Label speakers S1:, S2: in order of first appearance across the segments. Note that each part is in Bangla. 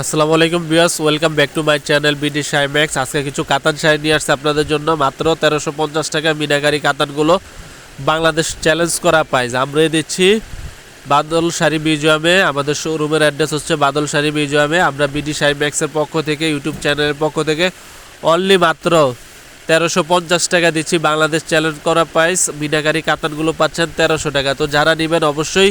S1: আসসালামু আলাইকুম বিয়াস welcome back to my channel BD Shymax আজকে কিছু কাতান শাড়ি নিয়ে আসছে আপনাদের জন্য। মাত্র তেরোশো পঞ্চাশ টাকা মিনাকারি কাতানগুলো বাংলাদেশ চ্যালেঞ্জ করা প্রাইস আমরা দিচ্ছি বাদল শাড়ি মিউজিয়ামে। আমাদের শোরুমের অ্যাড্রেস হচ্ছে বাদল শাড়ি মিউজিয়ামে। আমরা বিডি শাইম্যাক্সের পক্ষ থেকে ইউটিউব চ্যানেলের পক্ষ থেকে অনলি মাত্র তেরোশো পঞ্চাশ টাকা দিচ্ছি বাংলাদেশ চ্যালেঞ্জ করা প্রাইস মিনাকারি কাতানগুলো পাচ্ছেন তেরোশো টাকা। তো যারা নেবেন অবশ্যই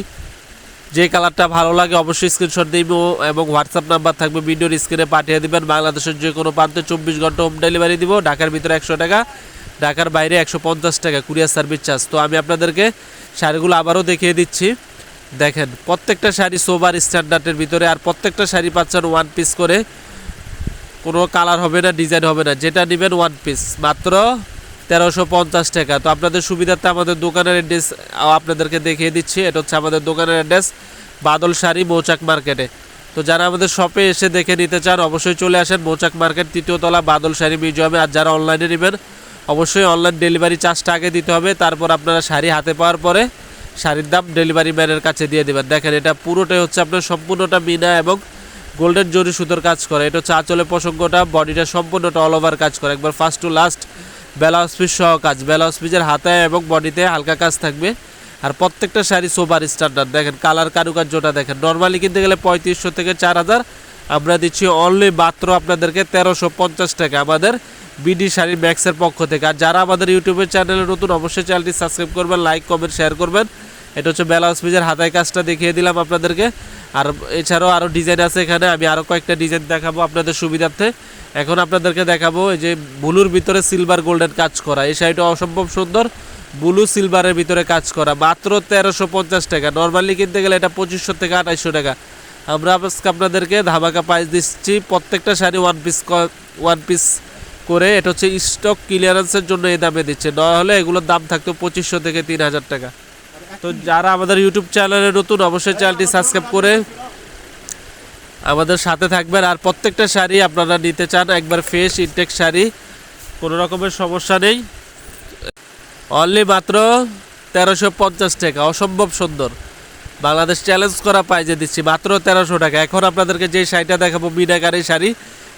S1: যে কালারটা ভালো লাগে অবশ্যই স্ক্রিনশট দিব এবং হোয়াটসঅ্যাপ নাম্বার থাকবে ভিডিওর স্ক্রিনে পাঠিয়ে দিবেন। বাংলাদেশের যে কোনো প্রান্তে চব্বিশ ঘণ্টা হোম ডেলিভারি দিব। ঢাকার ভিতরে একশো টাকা, ঢাকার বাইরে একশো পঞ্চাশ টাকা কুরিয়ার সার্ভিস চার্জ তো আমি আপনাদেরকে শাড়িগুলো আবারও দেখিয়ে দিচ্ছি। দেখেন, প্রত্যেকটা শাড়ি সোবার স্ট্যান্ডার্ডের ভিতরে আর প্রত্যেকটা শাড়ি পাচ্ছেন ওয়ান পিস করে। কোনো কালার হবে না ডিজাইন হবে না, যেটা নেবেন ওয়ান পিস মাত্র তেরোশো পঞ্চাশ টাকা। তো আপনাদের সুবিধার্থে আমাদের দোকানের অ্যাড্রেস আপনাদেরকে দেখিয়ে দিচ্ছি। এটা হচ্ছে আমাদের দোকানের অ্যাড্রেস, বাদল শাড়ি, মৌচাক মার্কেটে। তো যারা আমাদের শপে এসে দেখে নিতে চান, অবশ্যই চলে আসেন মৌচাক মার্কেট, তৃতীয় তলা, বাদল শাড়ি মিউজিয়ামে। আর যারা অনলাইনে নেবেন, অবশ্যই অনলাইন ডেলিভারি চার্জটা আগে দিতে হবে। তারপর আপনারা শাড়ি হাতে পাওয়ার পরে শাড়ির দাম ডেলিভারি ম্যানের কাছে দিয়ে দেবেন। দেখেন, এটা পুরোটাই হচ্ছে আপনার সম্পূর্ণটা মিনা এবং গোল্ডেন জরি সুতোর কাজ করে। এটা হচ্ছে আঁচলের প্রসঙ্গটা, বডিটা সম্পূর্ণটা অল ওভার কাজ করে। একবার first to last blouse piece সহ কাজ। বেলা পিসের হাতে এবং বডিতে হালকা কাজ থাকবে। আর প্রত্যেকটা শাড়ি সোবার স্ট্যান্ডার্ড। দেখেন কালার কারুকার্যটা দেখেন। নর্মালি কিনতে গেলে পঁয়ত্রিশশো থেকে চার হাজার। আমরা দিচ্ছি অনলি মাত্র আপনাদেরকে তেরোশো পঞ্চাশ টাকা আমাদের বিডি শাড়ি ম্যাক্সের পক্ষ থেকে। আর যারা আমাদের ইউটিউবের চ্যানেলে নতুন, অবশ্যই চ্যানেলটি সাবস্ক্রাইব করবেন লাইক কমেন্ট শেয়ার করবেন। এটা হচ্ছে ব্লাউজ পিসের হাতায় কাজটা দেখিয়ে দিলাম আপনাদেরকে। আর এছাড়াও আরও ডিজাইন আছে এখানে। আমি আরও কয়েকটা ডিজাইন দেখাবো আপনাদের সুবিধার্থে। এখন আপনাদেরকে দেখাবো এই যে ব্লুর ভিতরে সিলভার গোল্ডেন কাজ করা। এই শাড়িটা অসম্ভব সুন্দর। ব্লু সিলভারের ভিতরে কাজ করা। মাত্র তেরোশো পঞ্চাশ টাকা। নর্মালি কিনতে গেলে এটা পঁচিশশো থেকে আঠাইশশো টাকা। আমরা আজকে আপনাদেরকে ধামাকা প্রাইস দিচ্ছি প্রত্যেকটা sari one piece one piece করে। এটা হচ্ছে স্টক ক্লিয়ারেন্সের জন্য এই দামে দিচ্ছে। নয় হলে এগুলোর দাম থাকতো পঁচিশশো থেকে তিন হাজার টাকা। তো যারা আমাদের ইউটিউব চ্যানেলে নতুন, অবশ্যই চ্যানেলটি সাবস্ক্রাইব করে আমাদের সাথে থাকবেন। আর প্রত্যেকটা শাড়ি আপনারা নিতে চান, একবার ফ্রেশ ইনটেক শাড়ি, কোনো রকমের সমস্যা নেই। অনলি মাত্র তেরোশো পঞ্চাশ টাকা, অসম্ভব সুন্দর। বাংলাদেশ চ্যালেঞ্জ করা পাই যে দিচ্ছি, মাত্র তেরোশো টাকা। এখন আপনাদেরকে যে শাড়িটা দেখাবো মিনাকারি শাড়ি,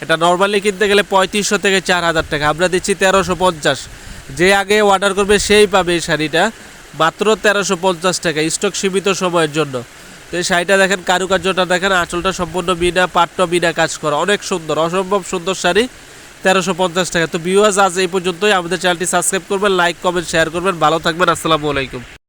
S1: এটা নর্মালি কিনতে গেলে পঁয়ত্রিশশো থেকে চার হাজার টাকা। আমরা দিচ্ছি তেরোশো পঞ্চাশ। যে আগে অর্ডার করবে, সেই পাবে এই শাড়িটা। মাত্র তেরোশো পঞ্চাশ টাকা, স্টক সীমিত সময়ের জন্য। তো এই শাড়িটা দেখেন, কারুকার্যটা দেখেন, আঁচলটা সম্পূর্ণ বিনা, পাট্ট বিনা কাজ করা। অনেক সুন্দর, অসম্ভব সুন্দর শাড়ি, তেরোশো পঞ্চাশ টাকা। তো ভিউয়ার্স আজ এই পর্যন্তই। আমাদের চ্যানেলটি সাবস্ক্রাইব করবেন লাইক কমেন্ট শেয়ার করবেন। ভালো থাকবেন, আসসালামু আলাইকুম।